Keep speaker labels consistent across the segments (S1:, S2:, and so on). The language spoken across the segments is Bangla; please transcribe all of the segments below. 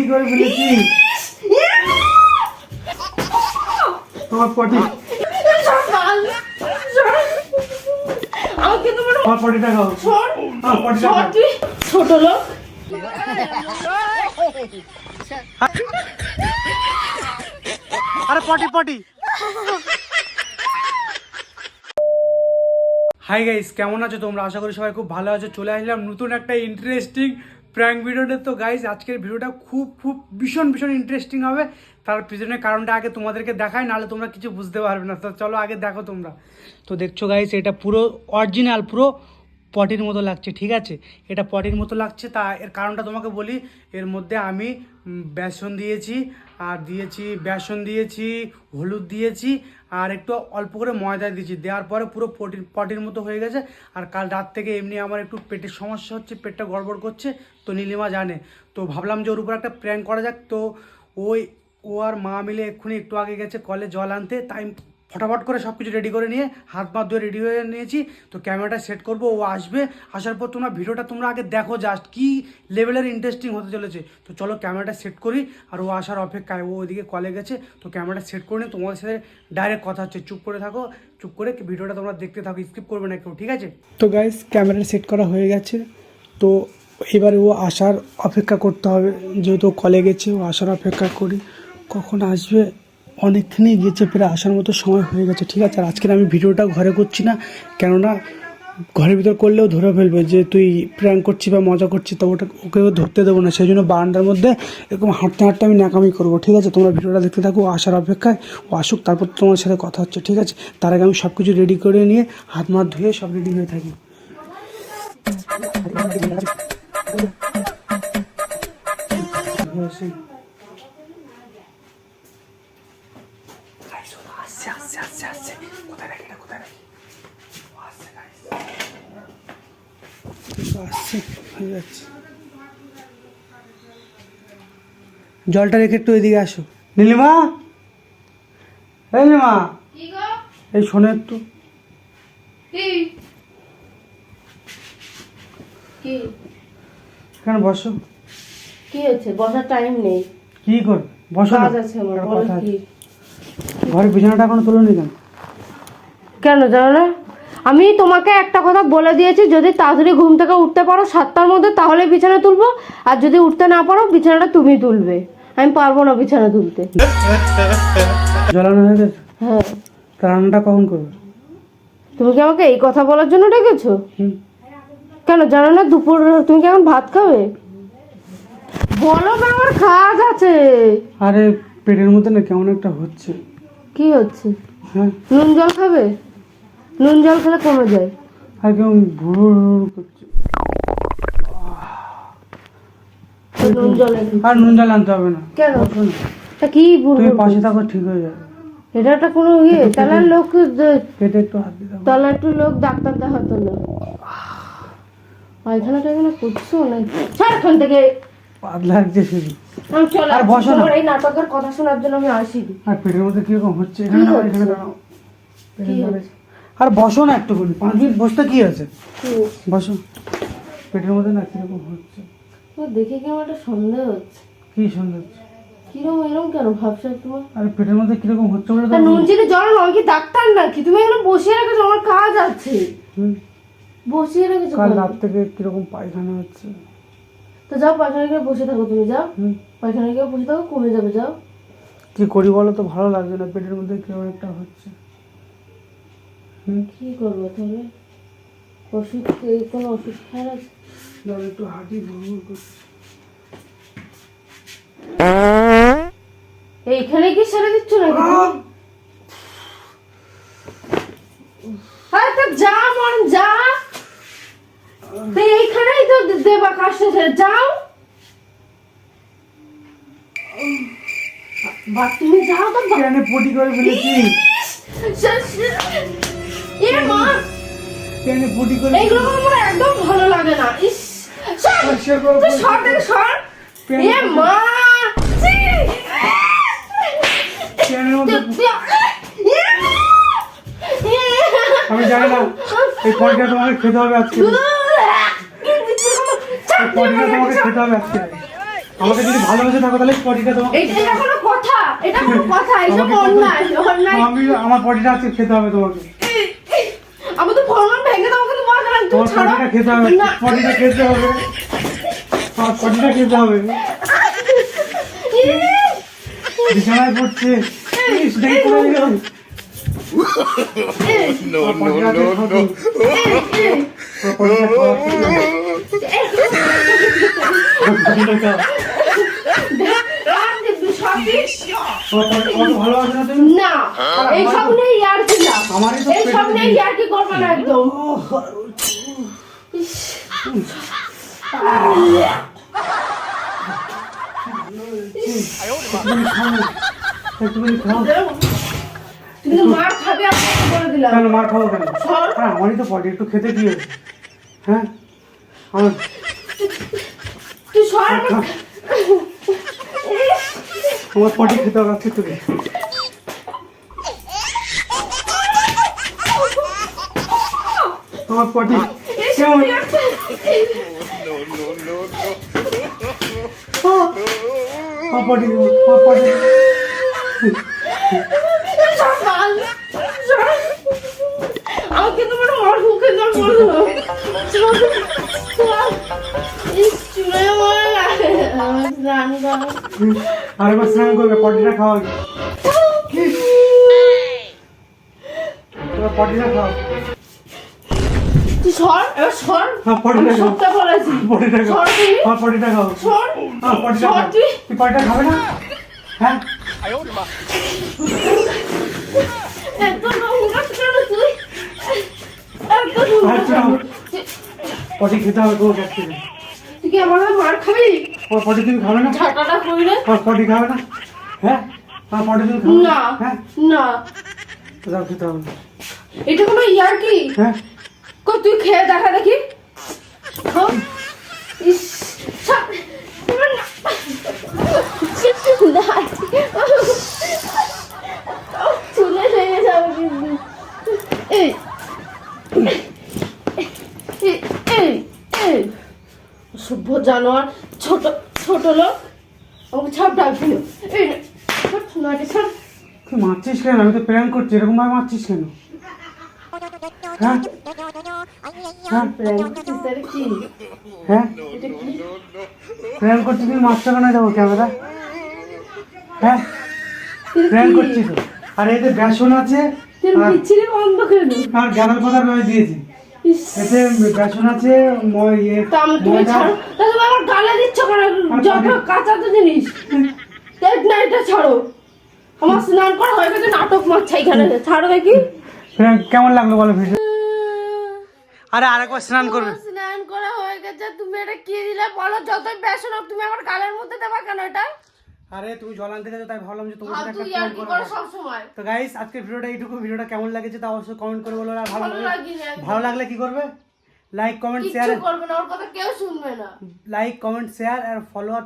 S1: পটি করে ফেলেছি? তোমার পটি। হাই গাইস কেমন আছো তোমরা? আশা করি সবাই খুব ভালো আছো। চলে আসলাম নতুন একটা ইন্টারেস্টিং প্র্যাঙ্ক ভিডিওটা তো গাইজ আজকের ভিডিওটা খুব খুব ভীষণ ভীষণ ইন্টারেস্টিং হবে। তার পিছনে কারণটা আগে তোমাদেরকে দেখায় নাহলে তোমরা কিছু বুঝতে পারবে না। তো চলো আগে দেখো তোমরা। তো দেখছ গাইজ এটা পুরো অরিজিনাল পুরো পটির মতো লাগছে, ঠিক আছে? এটা পটির মতো লাগছে, তা এর কারণটা তোমাকে বলি, এর মধ্যে আমি বেসন দিয়েছি, আর দিয়েছি, বেসন দিয়েছি, হলুদ দিয়েছি, আর একটু অল্প করে ময়দা দিয়েছি, দেওয়ার পরে পুরো পটির পটির মতো হয়ে গেছে, আর কাল রাত থেকে এমনি আমার একটু পেটের সমস্যা হচ্ছে, পেটটা গড়বড় করছে, তো নীলিমা জানে। তো ভাবলাম যে ওর উপর একটা প্র্যাঙ্ক করা যাক, তো ওই, ও আর মা মিলে এক্ষুনি একটু আগে গেছে কলে জল আনতে, তাই ফটাফট করে সব কিছু রেডি করে নিয়ে, হাত পা ধুয়ে রেডি হয়ে নিয়েছি। তো ক্যামেরাটা সেট করব, ও আসবে। আসার পর তোমরা ভিডিওটা তোমরা আগে দেখো জাস্ট কি লেভেলের ইন্টারেস্টিং হতে চলেছে। তো চলো ক্যামেরাটা সেট করি, আর ও আসার অপেক্ষায় ও ওইদিকে কলে গেছে। তো ক্যামেরাটা সেট করে নিয়ে তোমাদের সাথে ডাইরেক্ট কথা হচ্ছে। চুপ করে থাকো, চুপ করে ভিডিওটা তোমরা দেখতে থাকো স্কিপ করবে না কেউ, ঠিক আছে? তো গাইস ক্যামেরা সেট করা হয়ে গেছে। তো এবারে ও আসার অপেক্ষা করতে হবে। যেহেতু কলে গেছে, ও আসার অপেক্ষা করি। কখন আসবে? অনেকখানি গেছে প্রায় আসার মতো সময় হয়ে গেছে, ঠিক আছে? আর আজকের আমি ভিডিওটা ঘরে করছি না, কেননা ঘরের ভিতর করলেও ধরে ফেলবে যে তুই প্র্যাঙ্ক করছিস বা মজা করছিস, তো ওটা ওকেও ধরতে দেবো না। সেই জন্য বারান্দার মধ্যে এরকম হাঁটতে হাঁটতে আমি ন্যাকামি করব, ঠিক আছে? তোমরা ভিডিওটা দেখতে থাকো, আসার অপেক্ষায় ও আসুক, তারপর তোমার সাথে কথা হচ্ছে, ঠিক আছে? তার আগে আমি সব কিছু রেডি করে নিয়ে হাত মাত ধুয়ে সব রেডি হয়ে থাকি। আসি। আসছে আসছে আসছে আসছে কোথায় রাখি এটা কোথায় রাখি ও আসছে guys। ও হয়ে যাচ্ছে জলটা রেখে একটু এদিকে আসো। নীলিমা? এই নীলিমা। এই শোনো একটু। এখানে বসো।
S2: কি হচ্ছে? বসার টাইম নেই।
S1: কি কর বসো
S2: কাজ আছে আমার
S1: আছে। ঘরের বিছানাটা এখনও তুলোনি কেন?
S2: কেন জানো না? আমি তোমাকে একটা কথা বলে দিয়েছি যদি তাড়াতাড়ি ঘুম থেকে উঠতে পারো সাতটার মধ্যে তাহলে বিছানা তুলবো। আর যদি উঠতে না পারো বিছানাটা তুমি তুলবে। আমি পারব না বিছানা তুলতে।
S1: জ্বালানো হয়ে গেছে?
S2: হ্যাঁ।
S1: রান্নাটা কখন করবে?
S2: তুমি কি আমাকে এই কথা বলার জন্য ডেকেছো? কেন জানো না দুপুর তুমি কি এখন ভাত খাবে? বলো না আমার কাজ আছে।
S1: আরে পেটের মধ্যে না কেমন একটা হচ্ছে।
S2: কি হচ্ছে?
S1: হ্যাঁ।
S2: নুন জল খাবে? নুন জল খেলে কমে যায়।
S1: আর কেমন ভুরু ভুরু করছে।
S2: নুন জল
S1: আর নুন জল আনতে হবে না।
S2: কেন? তা কি
S1: তুমি
S2: বলব
S1: পাশে থাকো ঠিক হয়ে যাবে।
S2: এটা একটা কোনো ইয়ে তাহলে লোক
S1: পেটে একটু হাত দিতে
S2: তাহলে একটু লোক ডাক্তার দেখাতো না। পায়খানা টায়খানা করছ না সারাক্ষণ থেকে।
S1: পাতলা লাগছে শুধু। আর বসো না।
S2: এই নাটকের কথা শোনার জন্য আমি আসি
S1: আর পেটের মধ্যে কীরকম হচ্ছে? এখানে দাঁড়াও, এখানে দাঁড়াও।
S2: কি
S1: মধ্যে- আর বসো না একটুখানি পাঁচ মিনিট বসতে কি আছে?
S2: কি?
S1: বসো। পেটের মধ্যে না কীরকম হচ্ছে?
S2: তোমার দেখে কেমন একটা সন্দেহ হচ্ছে?
S1: কি সন্দেহ হচ্ছে?
S2: কিরম এরম কেন ভাবছ তোমার?
S1: আর পেটের মধ্যে কীরকম হচ্ছে বলে তো
S2: নুন চিনি জল নয় কি ডাক্তার নাকি? তুমি এখানে বসিয়ে রেখেছো আমার কাজ আছে।
S1: হুম।
S2: বসিয়ে রেখেছো
S1: কাল রাত থেকে কীরকম পায়খানা হচ্ছে।
S2: তো যাও পায়খানা গিয়ে বসে থাকো তুমি যাও।
S1: হুম।
S2: পায়খানা গিয়ে বসে থাকো কমে যাবে যাও।
S1: কি করি বলো তো ভালো লাগছে না পেটের মধ্যে কীরকম একটা হচ্ছে।
S2: কি করব তাহলে ওষুধ এই কোনো ওষুধ
S1: দাঁড়া একটু হাঁটি ভুল করছে।
S2: এইখানে কি সেরে দিচ্ছ নাকি যা মন যা। এইখানেই তো দেবা কাজটা যাও। বা তুমি যাও তো।
S1: কেন পটি করে ফেলেছি
S2: এ মা!
S1: কেন পটি করে
S2: এইগুলো আমার একদম ভালো লাগে না। ইস! সর! তুই সর থেকে সর! এ মা! ছি!
S1: কেন মধ্যে
S2: এ মা!
S1: আমি জানি না। এই পটিটা তোমাকে খেতে হবে আজকে। এই পটিটা তোমাকে খেতে হবে আজকে। আমাকে যদি ভালোবেসে থাকো তাহলে পটিটা তোমাকে
S2: এটা এটা কোনো কথা এটা কোনো কথা এসব অন্যায় অন্যায়।
S1: আমি আমার পটিটা আজকে খেতে হবে তোমাকে
S2: আমি তো ফোন ভেঙে দেবো কিন্তু মনে করেন তুমি
S1: তোমার পটিটা খেতে হবে পটিটা খেতে হবে আমার পটিটা খেতে হবে বিছানায় পড়ছে ইস, দেখি পড়ে গেল। আমার পটিটা আজকে খাব। আমার পটিটা খাওয়া খেতে হবে। আমার পটিটা খাও। আমার পটি- আমাকে ভালোবাসো না
S2: নেই আর কি না। নেই আর কি করবে একদম। মার খাবে আমি বলে দিলাম?
S1: মার খাব কেন? হ্যাঁ আমারই তো পটি একটু খেতে দিয়ে হ্যাঁ? আমার
S2: তুই সর।
S1: খা। আমার পটি খেতে আজকে তোকে। আমার পটি। কেমন? পটি পটি।
S2: আমাকে তোমার চুলে আমার
S1: আরেকবার স্নান করবে পটিটা খাওয়া পটিটা খাও।
S2: তুই সর এবার সর।
S1: হ্যাঁ পটিটা খাও।
S2: সবটা বলেছি।
S1: পটিটা খাও। আমার পটিটা খাও।
S2: সর।
S1: আমার পটিটা খাও।
S2: তুই।
S1: পটিটা খাবে না? হ্যাঁ।
S2: এত নোংরা কেন তুই? এত নোংরা
S1: আচ্ছা। পটি খেতে হবে
S2: তুই কি আমার মার খাবি?
S1: আমার পটি তুমি খাবে না?
S2: ঝাঁটাটা কইলে
S1: আমার পটি খাবে না? হ্যাঁ? আমার পটি তুমি খাবে
S2: না?
S1: হ্যাঁ?
S2: না।
S1: কোথাও খেতে হবে।
S2: এটা কোনো ইয়ার কি?
S1: হ্যাঁ?
S2: কো তুই খেয়ে দেখা দেখি। হ্যাঁ? ইস। চুলে লেগে যাবে কিন্তু। এই। সভ্য জানোয়ার। ছোট ছোট লোক। আমাকে ছাপ ডাকছিল এই
S1: তুই মারছিস কেন? আমি তো প্র্যাঙ্ক করছি এরকম ভাবে মারছিস কেন? হ্যাঁ? হ্যাঁ? হ্যাঁ? প্র্যাঙ্ক করছি তুমি মারছো কেন যাব ক্যামেরা হ্যাঁ? প্র্যাঙ্ক করছি তো আর এতে বেসন আছে আর গাঁদার পাতা রয়ে দিয়েছি। এতে বেসন আছে ইয়ে
S2: তুমি ছাড়ো। তা তুমি আমার গালে দিচ্ছ কেন? যত কাঁচা তো জিনিস। দেখ না এটা ছাড়ো। আমার স্নান করা হয়ে গেছে নাটক মারছে এখানে। ছাড়ো দেখি।
S1: কেমন লাগল বলো ভিডিও আরে আরেকবার স্নান করবে।
S2: স্নান করা হয়ে গেছে তুমি এটা কি দিলে বলো? যত বেসন হোক তুমি আমার গালের মধ্যে দেবা কেন এটা?
S1: আরে তুমি জল আনতে গেছো তাই ভাবলাম যে তোমার
S2: আর
S1: সাথে একটা
S2: আর
S1: prank
S2: কি
S1: করে
S2: করো
S1: দেখ।
S2: সব সময়
S1: তো গাইস আজকের ভিডিওটা এইটুকু ভিডিওটা কেমন লাগেছে তা অবশ্যই কমেন্ট করে বলো আর ভালো লাগলে ভালো লাগলে কি করবে? লাইক কমেন্ট শেয়ার
S2: করবে না ওর কথা কেউ শুনবে না।
S1: লাইক কমেন্ট শেয়ার আর ফলোয়ার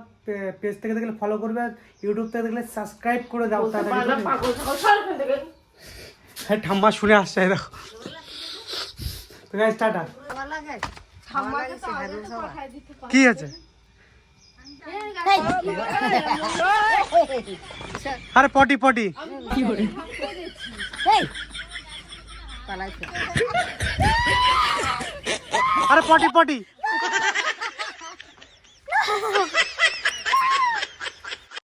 S1: পেজ থেকে দেখলে ফলো করবে আর ইউটিউব থেকে দেখলে সাবস্ক্রাইব করে দাও তাড়াতাড়ি। হ্যাঁ ঠাম্মা শুনে আসছে দেখো। তো গাইস টাটা।
S2: ঠাম্মাকে তো আগে তো পাঠায় দিতে পারে।
S1: কি আছে? আরে পটি পটি। আরে পটি পটি।